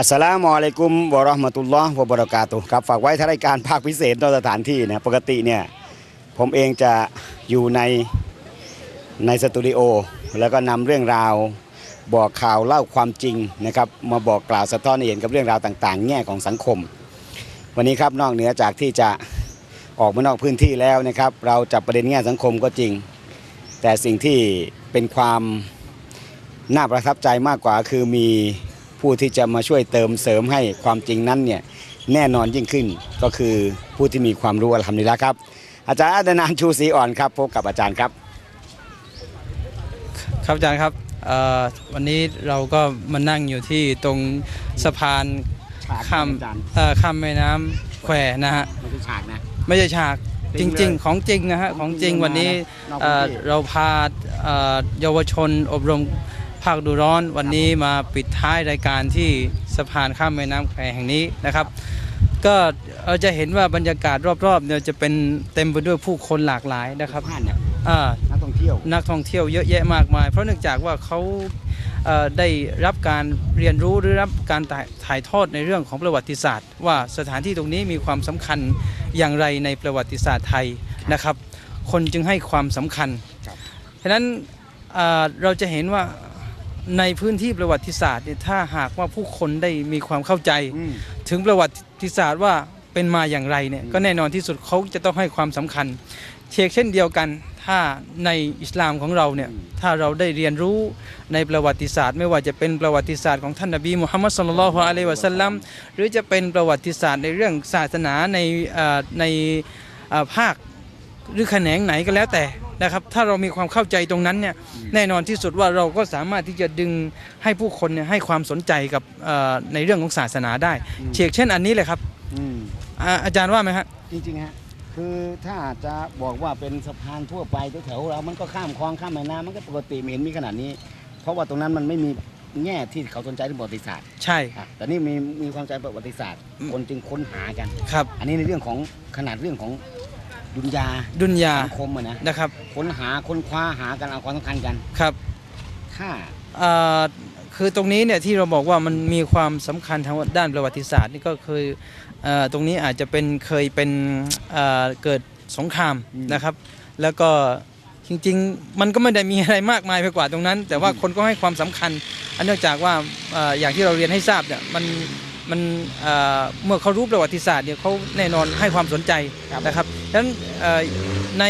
อัสลามุอะลัยกุมวะราะห์มะตุลลอฮ์วะบะเราะกาตุฮ์ครับฝากไว้ท้ายรายการภาคพิเศษนอกสถานที่นะปกติเนี่ยผมเองจะอยู่ในในสตูดิโอแล้วก็นำเรื่องราว บอกข่าวเล่าความจริงนะครับมาบอกกล่าวสะท้อนให้เห็นกับเรื่องราวต่างๆ แง่ของสังคม วันนี้ครับนอกเหนือจากที่จะออกมานอกพื้นที่แล้วนะครับ เราจับประเด็นแง่สังคมก็จริง แต่สิ่งที่เป็นความน่าประทับใจมากกว่าคือมี ผู้ที่จะมาช่วยเติมเสริมให้ความจริงนั้นเนี่ยแน่นอนยิ่งขึ้นก็คือผู้ที่มีความรู้อัลฮัมดุลิลละครับ อาจารย์อาดนานชูศรีอ่อนครับพบกับอาจารย์ครับ ครับอาจารย์ครับเอ่อวันนี้เราก็มานั่งอยู่ที่ตรงสะพานฉากข้ามอาจารย์เอ่อข้ามแม่น้ำแควนะฮะไม่ใช่ฉากนะ ไม่ใช่ฉากจริจงเลยริง ๆ ของจริงนะฮะของจริงของจริงวันนี้มานะนอกพื้นที่ เอ่อเราพาเอ่อเยาวชนอบรม ภาคดูร้อนวันนี้มาปิดท้ายรายการที่สะพานข้ามแม่น้ำแควแห่งนี้นะครับ ก็เราจะเห็นว่าบรรยากาศรอบๆเนี่ยจะเป็นเต็มไปด้วยผู้คนหลากหลายนะครับผ่านเนี่ยอ่านักท่องเที่ยวนักท่องเที่ยวเยอะแยะมากมาย เพราะเนื่องจากว่าเขาเอ่อได้รับการเรียนรู้หรือรับการถ่ายถ่ายทอดในเรื่องของประวัติศาสตร์ ว่าสถานที่ตรงนี้มีความสำคัญอย่างไรในประวัติศาสตร์ไทยนะครับ คนจึงให้ความสำคัญครับฉะนั้นเอ่อเราจะเห็นว่า ในพื้นที่ประวัติศาสตร์เนี่ยถ้าหากว่าผู้คนได้มีความเข้าใจอืมถึงประวัติศาสตร์ว่าเป็นมาอย่างไรเนี่ยอืมก็แน่นอนที่สุดเขาจะต้องให้ความสำคัญ เชกเช่นเดียวกัน ถ้าในอิสลามของเราเนี่ยถ้าเราได้เรียนรู้ในประวัติศาสตร์ ไม่ว่าจะเป็นประวัติศาสตร์ของท่านนบีมุฮัมมัดสุลลัลลอฮุอะลัยฮิวะสัลลัมหรือจะเป็นประวัติศาสตร์ในเรื่องศาสนาในเอ่อในเอ่อภาคหรือแขนงไหนก็แล้วแต่ นะครับถ้าเรามีความเข้าใจตรงนั้นเนี่ยแน่นอนที่สุดว่าเราก็สามารถที่จะดึงให้ผู้คนเนี่ยให้ความสนใจกับเอ่อในเรื่องของศาสนาได้ เชกเช่นอันนี้เลยครับอืมอ่าอาจารย์ว่าไหมฮะจริงๆฮะคือถ้าจะบอกว่าเป็นสะพานทั่วไปแถวๆเรามันก็ข้ามคลองข้ามแม่น้ำมันก็ปกติไม่เห็นมีขนาดนี้ เพราะว่าตรงนั้นมันไม่มีแง่ที่เขาสนใจเรื่องประวัติศาสตร์ใช่อะแต่นี่มีมีความใจประวัติศาสตร์อืมคนจึงค้นหากันครับ อันนี้ในเรื่องของขนาดเรื่องของ ดุนยาดุนยาสังคมอะนะนะครับค้นหาค้นคว้าหากันเอาความสำคัญกันครับถ้าเอ่อคือตรงนี้เนี่ยที่เราบอกว่ามันมีความสำคัญทางด้านประวัติศาสตร์นี่ก็คือเอ่อตรงนี้อาจจะเป็นเคยเป็นเอ่อเกิดสงครามนะครับ แล้วก็จริงๆ มันก็ไม่ได้มีอะไรมากมายไปกว่าตรงนั้น แต่ว่าคนก็ให้ความสำคัญ อันเนื่องจากว่าเอ่ออย่างที่เราเรียนให้ทราบเนี่ยมัน มันเอ่อเมื่อเขารู้ประวัติศาสตร์เนี่ยเขาแน่นอนให้ความสนใจนะครับดังนั้นเอ่อใน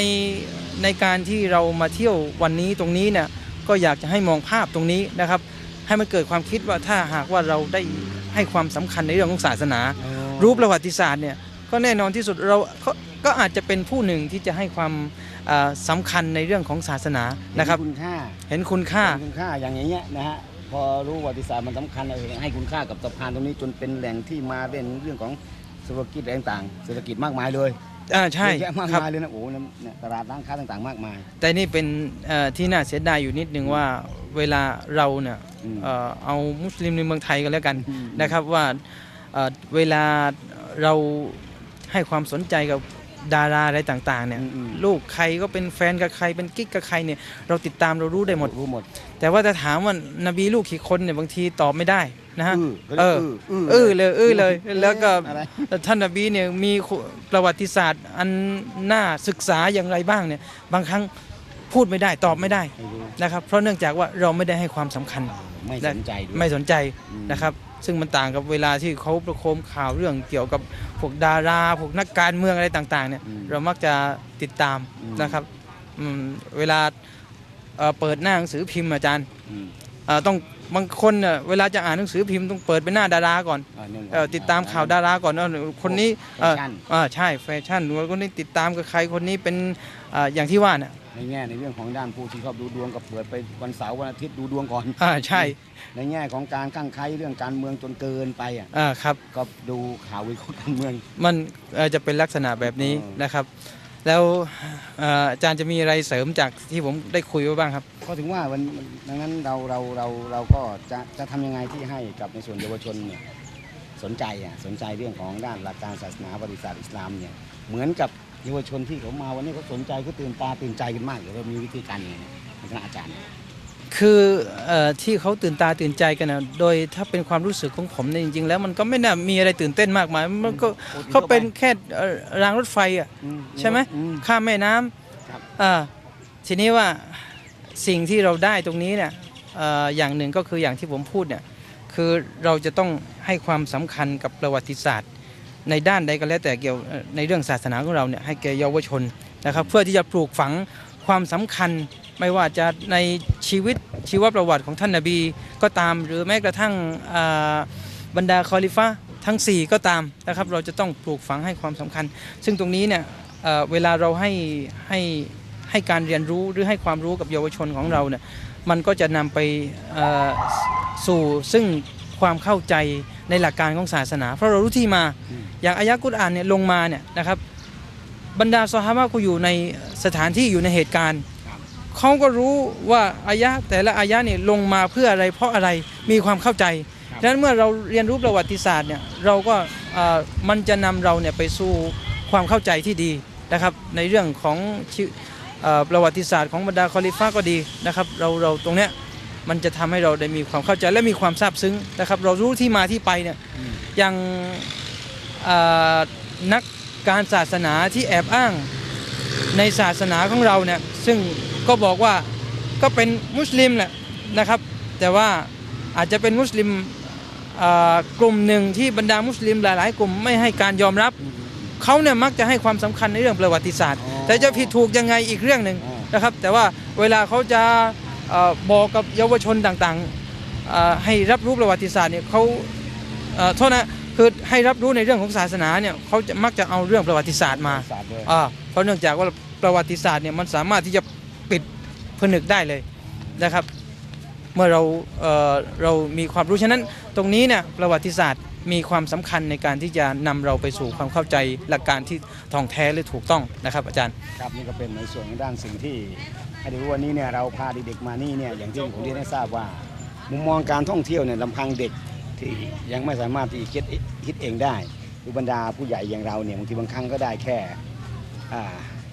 ในการที่เรามาเที่ยววันนี้ตรงนี้เนี่ยก็อยากจะให้มองภาพตรงนี้นะครับ ให้มันเกิดความคิดว่าถ้าหากว่าเราได้ให้ความสำคัญในเรื่องของศาสนา รู้ประวัติศาสตร์เนี่ยก็แน่นอนที่สุดเราก็ก็อาจจะเป็นผู้หนึ่งที่จะให้ความเอ่อสำคัญในเรื่องของศาสนานะครับเห็คุณค่าเห็นคุณค่าเห็นคุณค่าอย่างอย่างเงี้ยนะฮะ พอรู้ประวัติศาสตร์มันสำคัญเลยให้คุณค่ากับสะพานตรงนี้จนเป็นแหล่งที่มาเล่นเรื่องของเศรษฐกิจอะไรต่างๆเศรษฐกิจมากมายเลยอ่าใช่เยอะแยะมากครับ มายเลยนะโอ้โหเนี่ยตลาดร้านค้าต่างๆ มากมาย แต่นี่เป็นเอ่อที่น่าเสียดายอยู่นิดนึงว่าเวลาเราเนี่ยอืมเอ่อเอามุสลิมในเมืองไทยกันแล้วกันอืมนะครับว่าเอ่อเวลาเราให้ความสนใจกับ ดาราอะไรต่างๆเนี่ยอืมอืมลูกใครก็เป็นแฟนกับใครเป็นกิ๊กกับใครเนี่ยเราติดตามเรารู้ได้หมดรู้หมด แต่ว่าจะถามว่านบีลูกกี่คนเนี่ยบางทีตอบไม่ได้นะฮะเออเออเออเออเลยเออเลย แล้วก็อะไรท่านนบีเนี่ยมีประวัติศาสตร์อันน่าศึกษาอย่างไรบ้างเนี่ยบางครั้งพูดไม่ได้ตอบไม่ได้ไม่รู้นะครับเพราะเนื่องจากว่าเราไม่ได้ให้ความสำคัญ ไม่สนใจด้วยไม่สนใจอืมนะครับ ซึ่งมันต่างกับเวลาที่เขาประโคมข่าวเรื่องเกี่ยวกับพวกดาราพวกนักการเมืองอะไรต่างๆเนี่ยอืมเรามักจะติดตามอืมนะครับอืมเวลาเอ่อเปิดหน้าหนังสือพิมพ์อาจารย์อืมเอ่อต้องบางคนเนี่ยเวลาจะอ่านหนังสือพิมพ์ต้องเปิดเป็นหน้าดาราก่อนอ่านึ่งเอ่อติดตามข่าวดาราก่อนว่าคนนี้แฟเอ่อชั่นอ่าใช่แฟชั่นคนนี้ติดตามกับใครคนนี้เป็นอ่าอย่างที่ว่าน่ะ ในแง่ในเรื่องของด้านผู้ที่ชอบดูดวงก็เปิดไปวันเสาร์วันอาทิตย์ดูดวงก่อนอ่าใช่ ในแง่ของการข้างใครเรื่องการเมืองจนเกินไปอะอ่าครับ ก็ดูข่าววิเคราะห์การเมือง มันเอ่อจะเป็นลักษณะแบบนี้เออนะครับ แล้วเอ่ออาจารย์จะมีอะไรเสริมจากที่ผมได้คุยไว้บ้างครับ ก็ถึงว่าวันดังนั้นเราเราเราเราก็จะจะทำยังไงที่ให้กับในส่วนเยาวชนเนี่ยสนใจอะสนใจเรื่องของด้านหลักการศาสนาประวัติศาสตร์อิสลามเนี่ยเหมือนกับ เยาวชนที่เขามาวันนี้เขาสนใจเขาตื่นตาตื่นใจกันมากเดี๋ยวเรามีวิธีการยังไงในคณะอาจารย์ คือเอ่อที่เขาตื่นตาตื่นใจกันนะโดยถ้าเป็นความรู้สึกของผมเนี่ยจริง ๆ แล้วมันก็ไม่น่ามีอะไรตื่นเต้นมากมายมันก็เขาเป็นแค่เอ่อรางรถไฟอะอืใช่ไหมอืข้ามแม่น้ครับำอ่าทีนี้ว่าสิ่งที่เราได้ตรงนี้เนี่ยเอ่ออย่างหนึ่งก็คืออย่างที่ผมพูดเนี่ยคือเราจะต้องให้ความสำคัญกับประวัติศาสตร์ ในด้านใดก็แล้วแต่เกี่ยวในเรื่องศาสนาของเราเนี่ยให้แก่เยาวชนนะครับ เพื่อที่จะปลูกฝังความสำคัญไม่ว่าจะในชีวิตชีวประวัติของท่านนาบีก็ตาม หรือแม้กระทั่งบรรดาคอลิฟะทั้ง 4 ก็ตามนะครับ เราจะต้องปลูกฝังให้ความสำคัญ ซึ่งตรงนี้เนี่ยเเวลาเราให้ให้ให้การเรียนรู้หรือให้ความรู้กับเยาวชนของเราเนี่ยมันก็จะนำไปสู่ซึ่ง ความเข้าใจในหลักการของศาสนา เพราะเรารู้ที่มาอย่างอายะกุรอานเนี่ยลงมาเนี่ยนะครับบรรดาซอฮาบะห์ก็อยู่ในสถานที่อยู่ในเหตุการณ์เขาก็รู้ว่าอายะห์แต่ละอายะห์เนี่ยลงมาเพื่ออะไรเพราะอะไรมีความเข้าใจดังนั้นเมื่อเราเรียนรู้ประวัติศาสตร์เนี่ยเราก็เอ่อมันจะนำเราเนี่ยไปสู่ความเข้าใจที่ดีนะครับ ในเรื่องของชีเอ่อประวัติศาสตร์ของบรรดาคอลิฟ้าก็ดีนะครับ เราเราตรงเนี้ย มันจะทำให้เราได้มีความเข้าใจและมีความซาบซึ้งนะครับ เรารู้ที่มาที่ไปเนี่ยอย่างเอ่อนักการศาสนาที่แอบอ้างในศาสนาของเราเนี่ยซึ่งก็บอกว่าก็เป็นมุสลิมแหละนะครับ แต่ว่าอาจจะเป็นมุสลิมอ่ากลุ่มหนึ่งที่บรรดามุสลิมหลาย ๆ กลุ่มไม่ให้การยอมรับเขาเนี่ยมักจะให้ความสำคัญในเรื่องประวัติศาสตร์อ๋อแต่จะผิดถูกยังไงอีกเรื่องหนึ่งอ๋อนะครับ แต่ว่าเวลาเขาจะเอ่อ บอกกับเยาวชนต่างๆเอ่อให้รับรู้ประวัติศาสตร์เนี่ยเขาเอ่อโทษนะคือให้รับรู้ในเรื่องของศาสนาเนี่ยเขาจะมักจะเอาเรื่องประวัติศาสตร์มาศาสตร์เลยอ่าเพราะเนื่องจากว่าประวัติศาสตร์เนี่ยมันสามารถที่จะปิดผนึกได้เลยนะครับ เมื่อเราเอ่อเรามีความรู้ฉะนั้น ตรงนี้เนี่ยประวัติศาสตร์มีความสำคัญในการที่จะนำเราไปสู่ความเข้าใจหลักการที่ท่องแท้และถูกต้องนะครับ อาจารย์ครับนี่ก็เป็นในส่วนของด้านสิ่งที่ ให้ดูวันนี้เนี่ยเราพาเด็กๆมานี่เนี่ยอย่างที่ผมเรียนให้ทราบว่า มุมมองการท่องเที่ยวเนี่ยลำพังเด็กที่ยังไม่สามารถที่คิดคิดเองได้หรือบรรดาผู้ใหญ่อย่างเราเนี่ยบางทีบางครั้งก็ได้แค่อ่า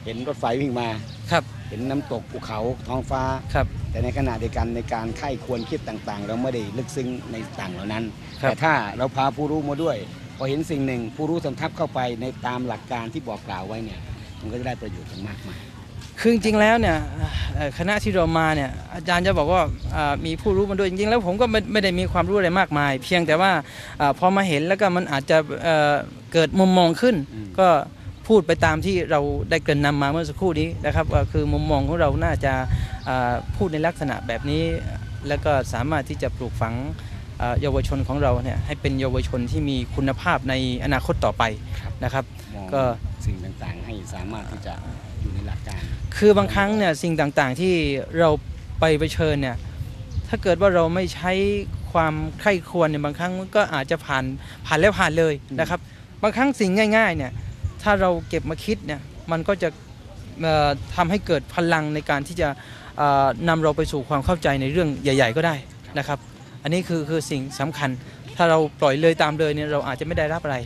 เห็นรถไฟวิ่งมาครับเห็นน้ำตกภูเขาท้องฟ้าครับแต่ในขณะเดียวกันในการไข้ควรคิดต่างๆ เราไม่ได้ลึกซึ้งในต่างเหล่านั้นครับแต่ถ้าเราพาผู้รู้มาด้วย พอเห็นสิ่งหนึ่ง ผู้รู้สำทับเข้าไปในตามหลักการที่บอกกล่าวไว้เนี่ยมันก็จะได้ประโยชน์กันมากมาย คือจริงๆแล้วเนี่ยเอ่อคณะที่เรามาเนี่ยอาจารย์จะบอกว่าอ่ามีผู้รู้มาด้วยจริงๆ แล้วผมก็ไม่ไม่ได้มีความรู้อะไรมากมาย เพียงแต่ว่าอาพอมาเห็นแล้วก็มันอาจจะเอ่อเกิดมุมมองขึ้นอืมก็พูดไปตามที่เราได้เกริ่นนำมาเมื่อสักครู่นี้นะครับว่าคือมุมมองของเราน่าจะอ่าพูดในลักษณะแบบนี้ แล้วก็สามารถที่จะปลูกฝังอ่าเยาวชนของเราเนี่ยให้เป็นเยาวชนที่มีคุณภาพในอนาคตต่อไปนะครับมองก็ สิ่งต่างๆ ให้สามารถที่จะอยู่ในหลักการ คือบางครั้งเนี่ยสิ่งต่างๆที่เราไปไปเชิญเนี่ยถ้าเกิดว่าเราไม่ใช้ความใคร่ควญเนี่ยบางครั้งมันก็อาจจะผ่านผ่านแล้วผ่านเลยนะครับ บางครั้งสิ่งง่าย ๆเนี่ยถ้าเราเก็บมาคิดเนี่ยมันก็จะเอ่อทำให้เกิดพลังในการที่จะเอ่อนำเราไปสู่ความเข้าใจในเรื่องใหญ่ ๆ ก็ได้นะครับ อันนี้คือคือสิ่งสำคัญ ถ้าเราปล่อยเลยตามเลยเนี่ยเราอาจจะไม่ได้รับอะไร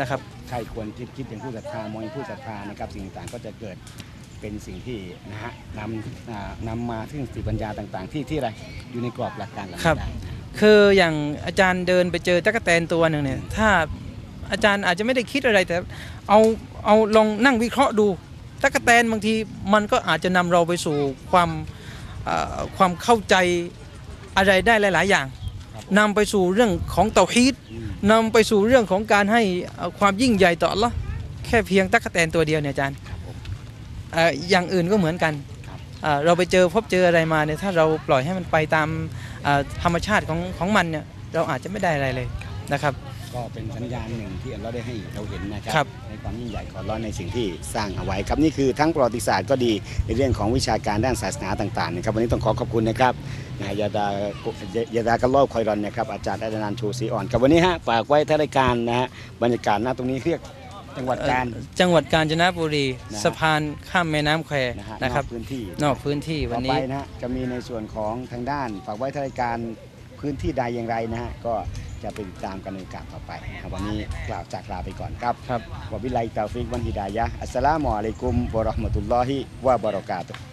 นะครับ ใครควรคิดคิดอย่างผู้ศรัทธามองผู้ศรัทธานะครับสิ่งต่างก็จะเกิดเป็นสิ่งที่นะฮะนำนำมาถึงสติปัญญาต่างๆ ที่ที่อะไรอยู่ในกรอบหลักการหล่าครับ คืออย่างอาจารย์เดินไปเจอตั๊กแตนตัวหนึ่งเนี่ยถ้าอาจารย์อาจจะไม่ได้คิดอะไรแต่เอาเอาลองนั่งวิเคราะห์ดูตั๊กแตนบางทีมันก็อาจจะนำเราไปสู่ความความเข้าใจอะไรได้หลาย ๆ อย่าง นำไปสู่เรื่องของเตาฮีดอืมนำไปสู่เรื่องของการให้เอ่อความยิ่งใหญ่ต่ออัลลอฮ์แค่เพียงตั๊กแตนตัวเดียวเนี่ยอาจารย์ครับผมเอ่ออย่างอื่นก็เหมือนกันครับเอ่อเราไปเจอพบเจออะไรมาเนี่ยถ้าเราปล่อยให้มันไปตามเอ่อธรรมชาติของของมันเนี่ยเราอาจจะไม่ได้อะไรเลยนะครับ ก็เป็นสัญญาณหนึ่งที่เราได้ให้เราเห็นนะคครัรับ ในความยิ่งใหญ่ของเราในสิ่งที่สร้างเอาไว้ครับนี่คือทั้งประวัติศาสตร์ก็ดีในเรื่องของวิชาการด้านศาสนาต่างๆนะครับวันนี้ต้องขอขอบคุณนะครับนายยาดายาดากะลอบคอยรอนนะครับอาจารย์อาจารย์ชูศรีอ่อนกับวันนี้ฮะฝากไว้ท้ายรายการนะฮะบรรยากาศหน้าตรงนี้เรียกจังหวัดกาญ เอ่อจังหวัดกาญจนบุรี นะฮะ สะพานข้ามแม่น้ำแควนะฮะนะครับ นอกพื้นที่ นอกพื้นที่วัต่นอไปนี้ นะฮะจะมีในส่วนของทางด้านฝากไว้ท้ายรายการพื้นที่ใดอย่างไรนะฮะก็ จะไปติดตามกันในโอกาสต่อไปนะครับวันนี้กล่าวจากลาไปก่อนครับครับวะบิลลาฮิตาฟิกวันฮิดายะฮ์อัสสลามุอะลัยกุมวะเราะห์มะตุลลอฮิวะบะเราะกาตุฮ์